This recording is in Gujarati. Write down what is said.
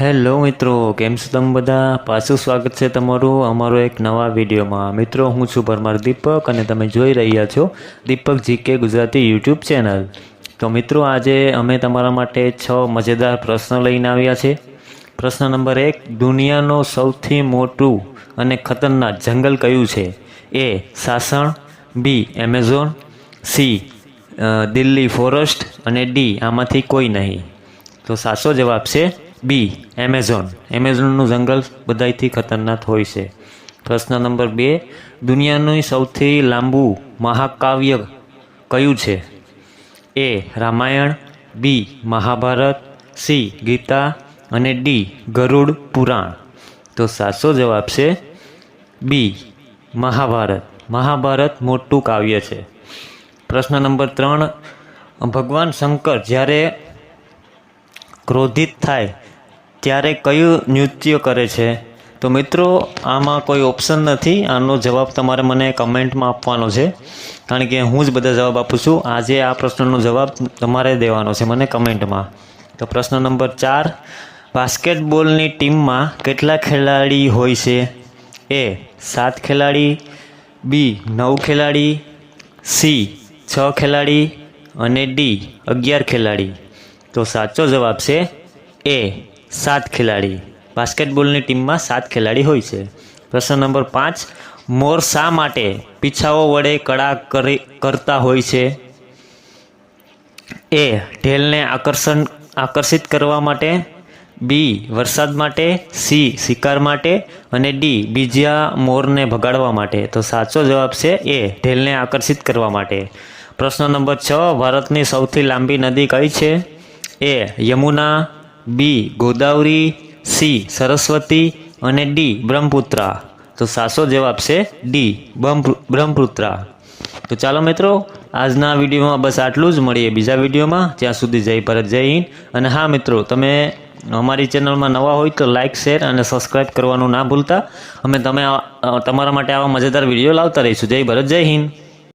હેલો મિત્રો, કેમ છો તમે બધા? પાછું સ્વાગત છે તમારું અમારો એક નવા વિડીયોમાં. મિત્રો, હું છું પરમાર દીપક અને તમે જોઈ રહ્યા છો Deepak GK Gujarati YouTube channel. તો મિત્રો, આજે અમે તમારા માટે છ મજેદાર પ્રશ્ન લઈને આવ્યા છે. પ્રશ્ન નંબર એક, દુનિયાનો સૌથી મોટું અને ખતરનાક જંગલ કયું છે? A, Sasan B Amazon C Delhi forest અને ડી આમાંથી કોઈ નહીં. તો સાચો જવાબ છે બી એમેઝોન એમેઝોનનું જંગલ બધાયથી ખતરનાક હોય છે. પ્રશ્ન નંબર બે, દુનિયાનું સૌથી લાંબુ મહાકાવ્ય કયું છે? A Ramayan B Mahabharat C Gita અને ડી ગરુડ પુરાણ. તો સાચો જવાબ છે બી મહાભારત. મહાભારત મોટું કાવ્ય છે. પ્રશ્ન નંબર ત્રણ, ભગવાન શંકર જ્યારે ક્રોધિત થાય ત્યારે કયું નૃત્ય કરે છે? તો મિત્રો, આમાં કોઈ ઓપ્શન નથી. આનો જવાબ તમારે મને કમેન્ટમાં આપવાનો છે. કારણ કે હું જ બધા જવાબ આપું છું. આજે આ પ્રશ્નનો જવાબ તમારે દેવાનો છે મને કમેન્ટમાં. તો પ્રશ્ન નંબર ચાર. બાસ્કેટબોલની ટીમમાં કેટલા ખેલાડી હોય છે? એ, સાત ખેલાડી, બી, નવ ખેલાડી, સી, છ ખેલાડી અને ડી, અગિયાર ખેલાડી. તો સાચો જવાબ છે એ સાત ખેલાડી. બાસ્કેટબોલની ટીમમાં સાત ખેલાડી હોય છે. પ્રશ્ન નંબર પાંચ, મોર શા માટે પીછાઓ વડે કળા કરી, કરતા હોય છે? એ, ઢેલને આકર્ષણ, આકર્ષિત કરવા માટે, બી, વરસાદ માટે, સી, શિકાર માટે અને ડી, બીજા મોરને ભગાડવા માટે. તો સાચો જવાબ છે એ, ઢેલને આકર્ષિત કરવા માટે. પ્રશ્ન નંબર છ, ભારતની સૌથી લાંબી નદી કઈ છે? A, Yamuna B, Godavari, C, Saraswati અને ડી, બ્રહ્મપુત્રા. તો સાસો જવાબ છે ડી બ્રહ્મપુત્રા. તો ચાલો મિત્રો, આજના વિડીયોમાં બસ આટલું જ મળીએ બીજા વિડીયોમાં. ત્યાં સુધી જય ભારત, જય હિન્દ. અને હા મિત્રો, તમે અમારી ચેનલમાં નવા હોય તો લાઇક શેર અને સબસ્ક્રાઇબ કરવાનું ના ભૂલતા. અમે તમે તમારા માટે આવા મજેદાર વીડિયો લાવતા રહીશું. જય ભારત, જય હિન્દ.